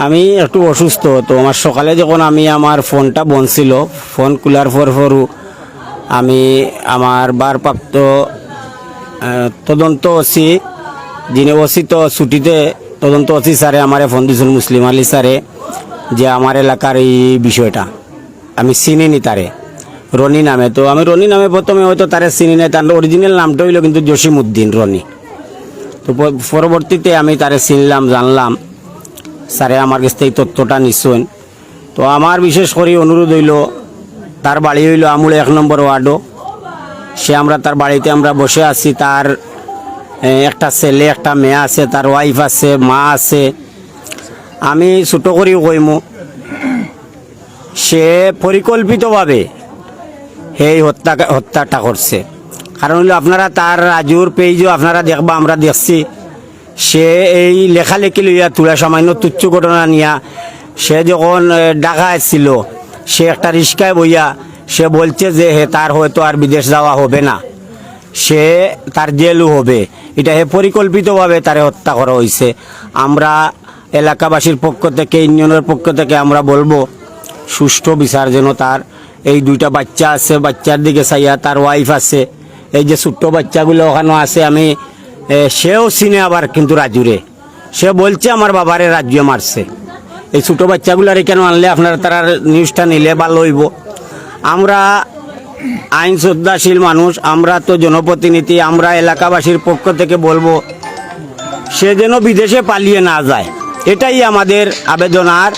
আমি একটু অসুস্থ তো আমার সকালে যখন আমি আমার ফোনটা বন্ধ ছিল ফোন খোলার পর পরও আমি আমার ভারপ্রাপ্ত আহ, তদন্ত ওসি যিনি ওসি তো ছুটিতে তদন্ত ওসি স্যারে আমারে ফোন দিয়েছিল মুসলিম আলী স্যারে যে আমার এলাকার এই বিষয়টা। আমি চিনিনি তারে রনি নামে। তো আমি রনি নামে প্রথমে হয়তো তারে চিনি নাই তার অরিজিনাল নামটা হইল কিন্তু জসিম উদ্দিন রনি। তো পরবর্তীতে আমি তারে চিনলাম জানলাম স্যারে আমার কাছ থেকে তথ্যটা নিশ্চয় তো আমার বিশেষ করে অনুরোধ হইল, তার বাড়ি হইল আমুল এক নম্বর ওয়ার্ডও। সে আমরা তার বাড়িতে আমরা বসে আছি, তার একটা ছেলে, একটা মেয়ে আছে, তার ওয়াইফ আছে, মা আছে। আমি ছোটো করেও কইমু, সে পরিকল্পিতভাবে সেই হত্যা, হত্যাটা করছে। কারণ হলো আপনারা তার রাজুর পেজও আপনারা দেখবা, আমরা দেখছি। সে এই লেখালেখি লইয়া তুলা সামান্য তুচ্ছ ঘটনা নিয়া সে যখন ডাকা ছিল সে একটা রিস্কায় বইয়া সে বলছে যে হে, তার হয়তো আর বিদেশ যাওয়া হবে না। সে তার জেলও হবে। এটা হে পরিকল্পিতভাবে তারে হত্যা করা হয়েছে আমরা এলাকাবাসীর পক্ষ থেকে, ইউনিয়নের পক্ষ থেকে আমরা বলব, সুষ্ঠু বিচার যেন তার এই দুইটা বাচ্চা আছে, বাচ্চার দিকে চাইয়া তার ওয়াইফ আছে। এই যে ছোট্ট বাচ্চাগুলো ওখানে আছে, আমি সেও চিনে আবার কিন্তু রাজুরে। সে বলছে, আমার বাবারে রাজ্য মারছে। এই ছোট বাচ্চাগুলারে কেন আনলে? আপনারা তারা নিউজটা নিলে বা লইব। আমরা আইন শ্রদ্ধাশীল মানুষ, আমরা তো জনপ্রতিনিধি, আমরা এলাকাবাসীর পক্ষ থেকে বলব, সে যেন বিদেশে পালিয়ে না যায়। এটাই আমাদের আবেদন। আর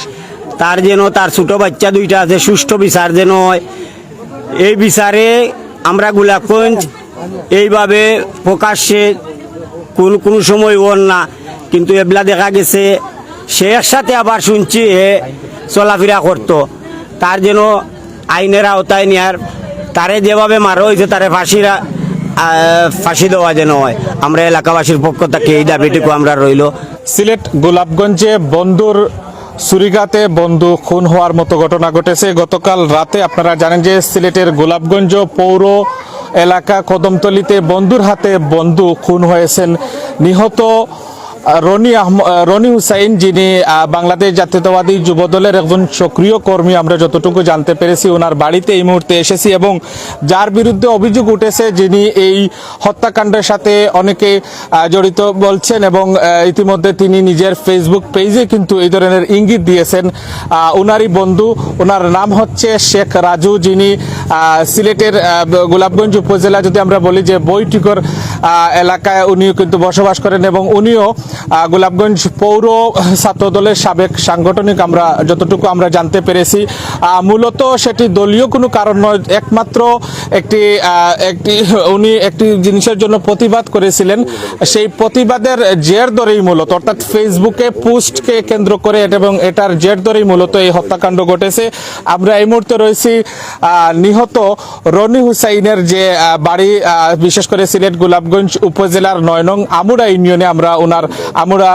তার যেন, তার ছোটো বাচ্চা দুইটা আছে, সুষ্ঠু বিচার যেন হয়। এই বিচারে আমরা গোলাপগঞ্জ এইভাবে প্রকাশ্যে কোন কোন সময় ওর না, কিন্তু এবলা দেখা গেছে, সে একসাথে আবার শুনছি এ চলাফেরা করতো। তার যেন আইনের আওতায় নেয়ার, তারে যেভাবে মারা হয়েছে, তারে ফাঁসিরা ফাঁসি দেওয়া যেন হয়। আমরা এলাকাবাসীর পক্ষ থেকে এই দাবিটুকু আমরা রইল। সিলেট গোলাপগঞ্জে বন্ধুর সুরিগাতে বন্ধু খুন হওয়ার মতো ঘটনা ঘটেছে। গতকাল রাতে আপনারা জানেন যে সিলেটের গোলাপগঞ্জ পৌর এলাকা কদমতলিতে বন্ধুর হাতে বন্ধু খুন হয়েছেন নিহত রনি রনি হুসাইন, যিনি বাংলাদেশ জাতীয়তাবাদী যুবদলের একজন সক্রিয় কর্মী, আমরা যতটুকু জানতে পেরেছি, ওনার বাড়িতে এই মুহূর্তে এসেছি এবং যার বিরুদ্ধে অভিযোগ উঠেছে, যিনি এই হত্যাকাণ্ডের সাথে অনেকে জড়িত বলছেন এবং ইতিমধ্যে তিনি নিজের ফেসবুক পেজে কিন্তু এই ধরনের ইঙ্গিত দিয়েছেন। ওনারই বন্ধু, ওনার নাম হচ্ছে শেখ রাজু, যিনি সিলেটের গোলাপগঞ্জ উপজেলা, যদি আমরা বলি যে বইটিকর এলাকায় উনিও কিন্তু বসবাস করেন এবং উনিও গোলাপগঞ্জ পৌর ছাত্রদলের সাবেক সাংগঠনিক আমরা যতটুকু আমরা জানতে পেরেছি। মূলত সেটি দলীয় কোনো কারণ নয়, একমাত্র একটি একটি, উনি একটি জিনিসের জন্য প্রতিবাদ করেছিলেন। সেই প্রতিবাদের জের ধরেই মূলত, অর্থাৎ ফেসবুকে পোস্টকে কেন্দ্র করে এবং এটার জের ধরেই মূলত এই হত্যাকাণ্ড ঘটেছে। আমরা এই মুহূর্তে রয়েছি নিহত রনি হুসাইনের যে বাড়ি বিশেষ করে সিলেট গোলাপগঞ্জ উপজেলার নয় নং আমুরা ইউনিয়নে আমরা ওনার আমুরা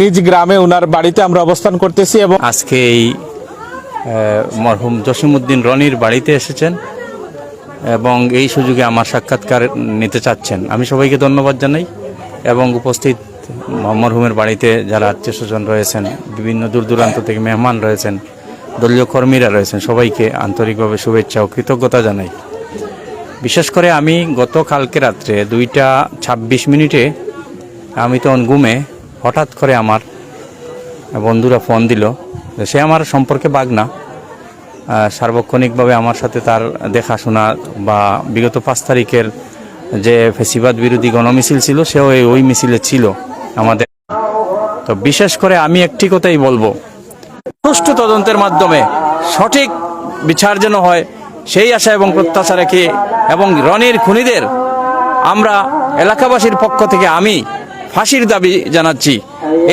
নিজ গ্রামে ওনার বাড়িতে আমরা অবস্থান করতেছি এবং আজকে এই মরহুম জসিমউদ্দিন রনির বাড়িতে এসেছেন। এবং এই সুযোগে আমার সাক্ষাৎকার নিতে চাচ্ছেন। আমি সবাইকে ধন্যবাদ জানাই এবং উপস্থিত মরহুমের বাড়িতে যারা আত্মীয় স্বজন রয়েছেন, বিভিন্ন দূর দূরান্ত থেকে মেহমান রয়েছেন, দলীয় কর্মীরা রয়েছেন, সবাইকে আন্তরিকভাবে শুভেচ্ছা ও কৃতজ্ঞতা জানাই। বিশেষ করে আমি গত কালকে রাত্রে দুইটা ছাব্বিশ মিনিটে আমি তখন ঘুমে হঠাৎ করে আমার বন্ধুরা ফোন দিল সে আমার সম্পর্কে বাগনা। সার্বক্ষণিকভাবে আমার সাথে তার দেখাশোনা বা বিগত পাঁচ তারিখের যে ফেসিবাদ বিরোধী গণমিছিল ছিল, সেও ওই মিছিলে ছিল আমাদের। তো বিশেষ করে আমি একটি কথাই বলব, সুষ্ঠু তদন্তের মাধ্যমে সঠিক বিচার যেন হয়, সেই আশা এবং প্রত্যাশা রেখে এবং রনির খুনিদের আমরা এলাকাবাসীর পক্ষ থেকে আমি ফাঁসির দাবি জানাচ্ছি।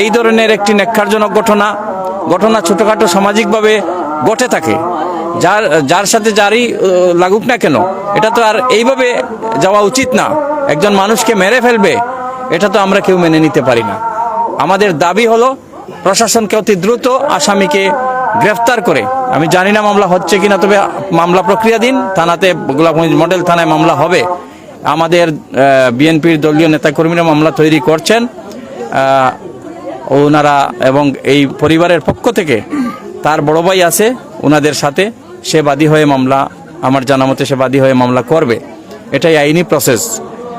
এই ধরনের একটি নেক্ষারজনক ঘটনা ঘটনা ছোটখাটো সামাজিকভাবে ঘটে থাকে। যার যার সাথে যারই লাগুক না কেন, এটা তো আর এইভাবে যাওয়া উচিত না। একজন মানুষকে মেরে ফেলবে, এটা তো আমরা কেউ মেনে নিতে পারি না। আমাদের দাবি হলো, প্রশাসনকে অতি দ্রুত আসামিকে গ্রেফতার করে। আমি জানি না মামলা হচ্ছে কিনা, তবে মামলা প্রক্রিয়াধীন থানাতে গোলাপগঞ্জ মডেল থানায় মামলা হবে। আমাদের বিএনপির দলীয় নেতাকর্মীরা মামলা তৈরি করছেন। ওনারা এবং এই পরিবারের পক্ষ থেকে তার বড় ভাই আছে ওনাদের সাথে সে বাদী হয়ে মামলা, আমার জানা মতে সে বাদী হয়ে মামলা করবে। এটাই আইনি প্রসেস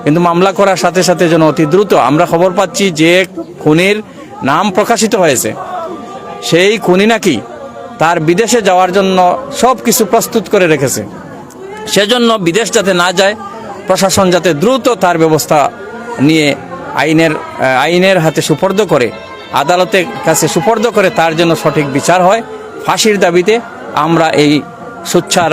কিন্তু মামলা করার সাথে সাথে যেন অতি দ্রুত আমরা খবর পাচ্ছি যে খুনির নাম প্রকাশিত হয়েছে। সেই খুনি নাকি তার বিদেশে যাওয়ার জন্য সব কিছু প্রস্তুত করে রেখেছে। সেজন্য বিদেশ যাতে না যায়, প্রশাসন যাতে দ্রুত তার ব্যবস্থা নিয়ে আইনের আইনের হাতে সুপর্দ করে। আদালতের কাছে সুপর্দ করে তার জন্য সঠিক বিচার হয়। ফাঁসির দাবিতে আমরা এই সুচ্ছার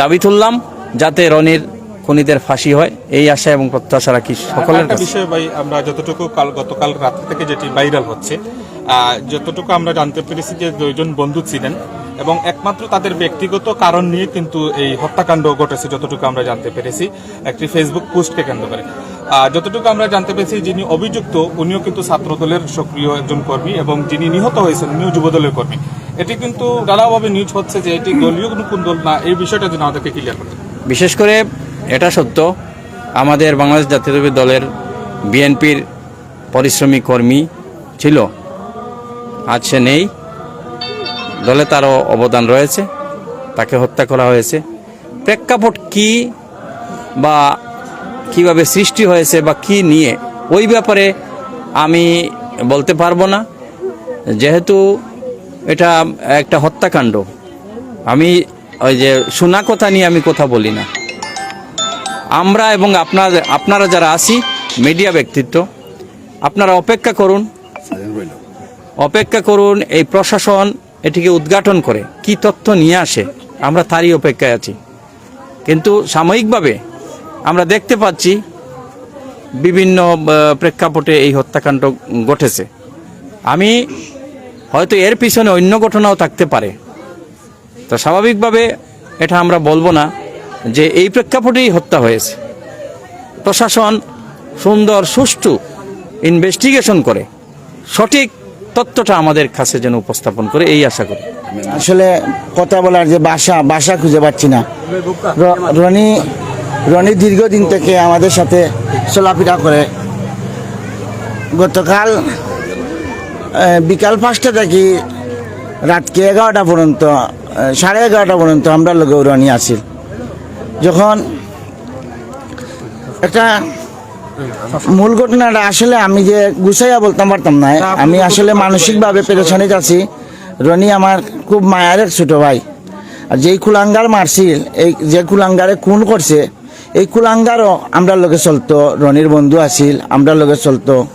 দাবি তুললাম যাতে রনির খুনিদের ফাঁসি হয়। এই আশা এবং প্রত্যাশা রাখি সকলের বিষয় ভাই আমরা যতটুকু কাল গতকাল রাত থেকে যেটি ভাইরাল হচ্ছে যতটুকু আমরা জানতে পেরেছি যে দুইজন বন্ধু ছিলেন এবং একমাত্র তাদের ব্যক্তিগত কারণ নিয়ে কিন্তু এই হত্যাকাণ্ড ঘটেছে যতটুকু আমরা জানতে পেরেছি একটি ফেসবুক পোস্টকে কেন্দ্র করে। যতটুকু আমরা জানতে পেরেছি, যিনি অভিযুক্ত, উনিও কিন্তু ছাত্রদলের সক্রিয় একজন কর্মী এবং যিনি নিহত হয়েছেন, উনিও যুবদলের কর্মী। এটি কিন্তু নানাভাবে নিউজ হচ্ছে যে এটি দলীয় কোনো দল না, এই বিষয়টা যেন আমাদেরকে ক্লিয়ার করতে বিশেষ করে এটা সত্য, আমাদের বাংলাদেশ জাতীয়তাবাদী দলের বিএনপির পরিশ্রমী কর্মী ছিল। আজ সে নেই। দলে তারও অবদান রয়েছে, তাকে হত্যা করা হয়েছে। প্রেক্ষাপট কি বা কীভাবে সৃষ্টি হয়েছে বা কি নিয়ে, ওই ব্যাপারে আমি বলতে পারব না। যেহেতু এটা একটা হত্যাকাণ্ড, আমি ওই যে শোনা কথা নিয়ে আমি কথা বলি না। আমরা এবং আপনার, আপনারা যারা আছি, মিডিয়া ব্যক্তিত্ব, আপনারা অপেক্ষা করুন। অপেক্ষা করুন এই প্রশাসন এটিকে উদ্ঘাটন করে, কি তথ্য নিয়ে আসে, আমরা তারই অপেক্ষায় আছি। কিন্তু সাময়িকভাবে আমরা দেখতে পাচ্ছি বিভিন্ন প্রেক্ষাপটে এই হত্যাকাণ্ড ঘটেছে। আমি হয়তো এর পিছনে অন্য ঘটনাও থাকতে পারে। তো স্বাভাবিকভাবে এটা আমরা বলব না যে এই প্রেক্ষাপটেই হত্যা হয়েছে। প্রশাসন সুন্দর, সুষ্ঠু ইনভেস্টিগেশন করে। সঠিক তথ্যটা আমাদের কাছে যেন উপস্থাপন করে, এই আশা করি। আসলে কথা বলার যে বাসা বাসা খুঁজে পাচ্ছি না। রনি রনি দীর্ঘদিন থেকে আমাদের সাথে চলাফেরা করে। গতকাল বিকাল পাঁচটা থেকে রাতকে এগারোটা পর্যন্ত সাড়ে এগারোটা পর্যন্ত আমরা লোক রনি আছিল যখন একটা মূল ঘটনাটা আসলে আমি যে গুছাইয়া বলতাম পারতাম না আমি আসলে মানসিকভাবে পেরেশানিতে আছি। রনি আমার খুব মায়ের এক ছোট ভাই। আর যেই কুলাঙ্গার মারছিল, এই যে কুলাঙ্গারে খুন করছে এই কুলাঙ্গারও আমরা লোকে চলতো, রনির বন্ধু আছিল আমরা লোকে চলতো।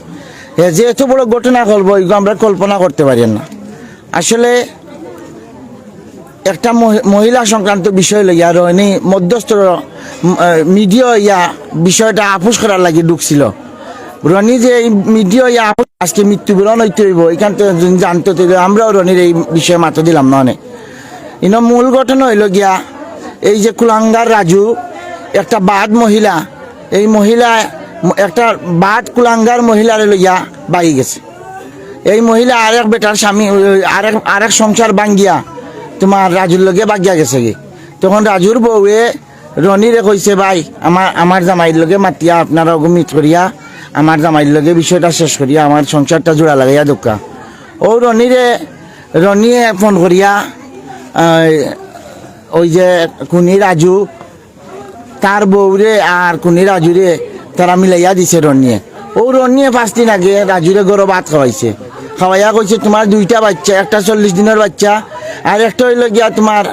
এ যে এত বড় ঘটনা করব এগুলো আমরা কল্পনা করতে পারি না। আসলে একটা মহি- মহিলা সংক্রান্ত বিষয় লইয়া রনি মধ্যস্থ মিডিয়া ইয়া বিষয়টা আপোষ করার লাগি ঢুকছিল। রনি যে এই মিডিয়া ইয়া আজকে মৃত্যুবরণ হইতে হইব এখান থেকে জানতো আমরাও রনির এই বিষয়ে মাথা দিলাম না অনেক। ইনো মূল ঘটনা হইল গিয়া, এই যে কুলাঙ্গার রাজু একটা বাদ মহিলা, এই মহিলা, একটা বাদ কুলাঙ্গার মহিলার লইয়া বাই গেছে। এই মহিলা আরেক বেটার স্বামী, আরেক আরেক সংসার ভাঙ্গিয়া তোমার রাজুর লগে বাগিয়া গেছে গে। তখন রাজুর বউয়ে রনিরে কইছে, ভাই আমার আমার জামাইর লগে মাতিয়া, আপনারা মিট করিয়া, আমার জামাইর লগে বিষয়টা শেষ করিয়া, আমার সংসারটা জোড়া লাগাইয়া দোকা। ও রনিরে, রনিয়ে ফোন করিয়া ওই যে কুনি রাজু তার বউরে আর কুনি রাজুরে তারা মিলাইয়া দিছে রনিয়ে। ও রনিয়ে পাঁচ দিন আগে রাজুরে গরো ভাত খাওয়াইছে। খাওয়াইয়া কইছে, তোমার দুইটা বাচ্চা, একটা চল্লিশ দিনের বাচ্চা, আর একটা হইল গিয়া তোমার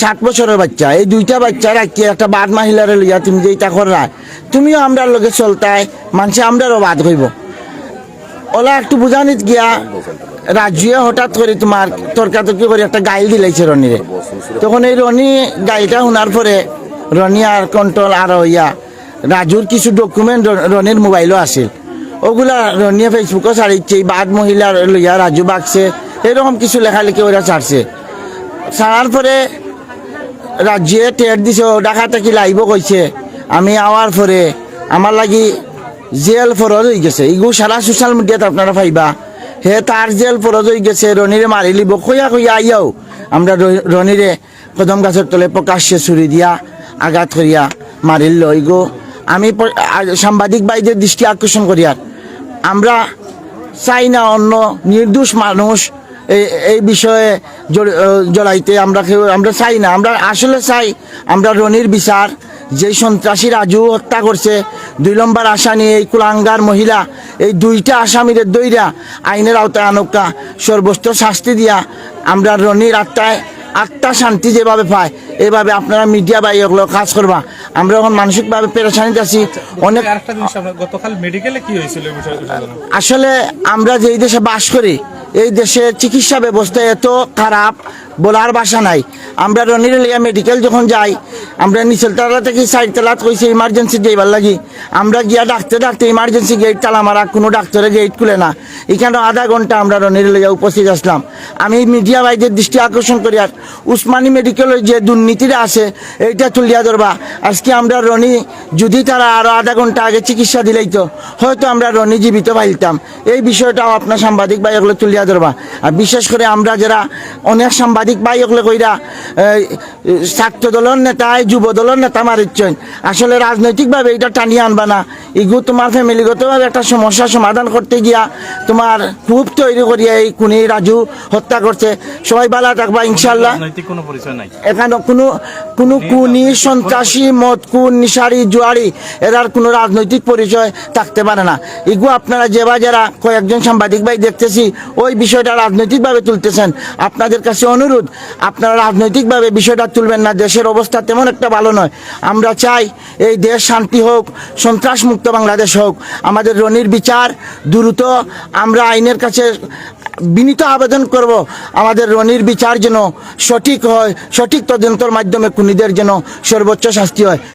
ষাট বছরের বাচ্চা। এই দুইটা বাচ্চা রাখি একটা বাদ মহিলারে লইয়া তুমি যে ইটা করা তুমিও আমরা লগে চলতায় মানুষে আমরারও বাদ হইব। ওলা একটু বুঝানিত গিয়া রাজুয়ে হঠাৎ করে তোমার তর্কাতর্কি করে একটা গাইল দিলাইছে রনিরে। তখন এই রনি গাইলটা শোনার পরে রনি আর কন্ট্রোল আর ইয়া, রাজুর কিছু ডকুমেন্ট রনির মোবাইলও আছিল। ওগুলা রনিয়ে ফেসবুকও ছাড়িচ্ছে, এই বাদ মহিলার লইয়া রাজু বাগছে এরকম কিছু লেখালেখি ওরা ছাড়ছে। ছাড়ার পরে রাজ্যে টের দিছে ডাকা থাকি লাইব কইছে। আমি আওয়ার পরে আমার লাগি জেল ফরজ হয়ে গেছে। ইগু সারা সোশ্যাল মিডিয়াতে আপনারা পাইবা। হে তার জেল ফরজ হয়ে গেছে, রনিরে মারি লিব, কইয়া কইয়া আইয়াও। আমরা রনিরে কদম গাছের তলে প্রকাশ্যে ছুরি দিয়া আঘাত করিয়া মারিল, লই গো। আমি সাংবাদিক ভাইদের দৃষ্টি আকর্ষণ করিয়ার। আমরা চাই না অন্য নির্দোষ মানুষ এই এই বিষয়ে জড়ি- জড়াইতে। আমরা কেউ আমরা চাই না। আমরা আসলে চাই আমরা রনির বিচার। যে সন্ত্রাসী রাজু হত্যা করছে, দুই নম্বর আসামি এই কুলাঙ্গার মহিলা, এই দুইটা আসামিদের দইরা আইনের আওতায় আনকা সর্বোচ্চ শাস্তি দিয়া আমরা রনির আত্মায় আত্মা শান্তি যেভাবে পায় এভাবে আপনারা মিডিয়া বা এগুলো কাজ করবা আমরা এখন মানসিকভাবে পেরেশানিতে আছি অনেক গতকাল মেডিকেলে কি হয়েছিল। আসলে আমরা যেই দেশে বাস করি এই দেশে চিকিৎসা ব্যবস্থা এত খারাপ বলার ভাষা নাই। আমরা রনিরলিয়া মেডিকেল যখন যাই, আমরা নিচলতলা থেকে সাইড তলাত কইছে ইমার্জেন্সি যাইবার লাগি। আমরা গিয়া ডাকতে ডাক্তার ইমার্জেন্সি গেট তালা মারা কোনো ডাক্তারের গেট খুলে না। এখানে আধা ঘণ্টা আমরা রনিরলিয়া উপস্থিত আসলাম। আমি মিডিয়া ভাইদের দৃষ্টি আকর্ষণ করি আর উসমানী মেডিকেলের যে দুর্নীতিটা আছে, এইটা তুলিয়া ধরবা। আজকে আমরা রনি, যদি তারা আরও আধা ঘণ্টা আগে চিকিৎসা দিলেই তো, হয়তো আমরা রনি জীবিত পাইতাম। এই বিষয়টাও আপনার সাংবাদিক ভাই এগুলো তুলিয়া ধরবা। আর বিশেষ করে আমরা যারা অনেক সাংবাদিক ভাই এগুলো কইরা ছাত্র দলের নেতায় যুব দলের নেতা মারিচ্ছেন। আসলে রাজনৈতিকভাবে এটা টানিয়ে আনবা না। ইগু তোমার ফ্যামিলিগতভাবে একটা সমস্যা সমাধান করতে গিয়া তোমার খুব তৈরি করিয়া এই কুনি রাজু হত্যা করছে। সবাই ভালো থাকবা ইনশাল্লাহ কোনো পরিচয় নাই। এখানে কোনো কোনো কুনি সন্ত্রাসী মদ কুন নিশারি জুয়ারি এরার কোনো রাজনৈতিক পরিচয় থাকতে পারে না। এগুলো আপনারা যে বা যারা কয়েকজন সাংবাদিক ভাই দেখতেছি ওই বিষয়টা রাজনৈতিকভাবে তুলতেছেন। আপনাদের কাছে অনুরোধ আপনারা রাজনৈতিকভাবে বিষয়টা তুলবেন না, দেশের অবস্থা তেমন একটা ভালো নয়। আমরা চাই এই দেশ শান্তি হোক, সন্ত্রাসমুক্ত বাংলাদেশ হোক। আমাদের রনির বিচার দ্রুত, আমরা আইনের কাছে বিনীত আবেদন করব, আমাদের রনির বিচার যেন সঠিক হয়, সঠিক তদন্তর মাধ্যমে খুনিদের যেন সর্বোচ্চ শাস্তি হয়।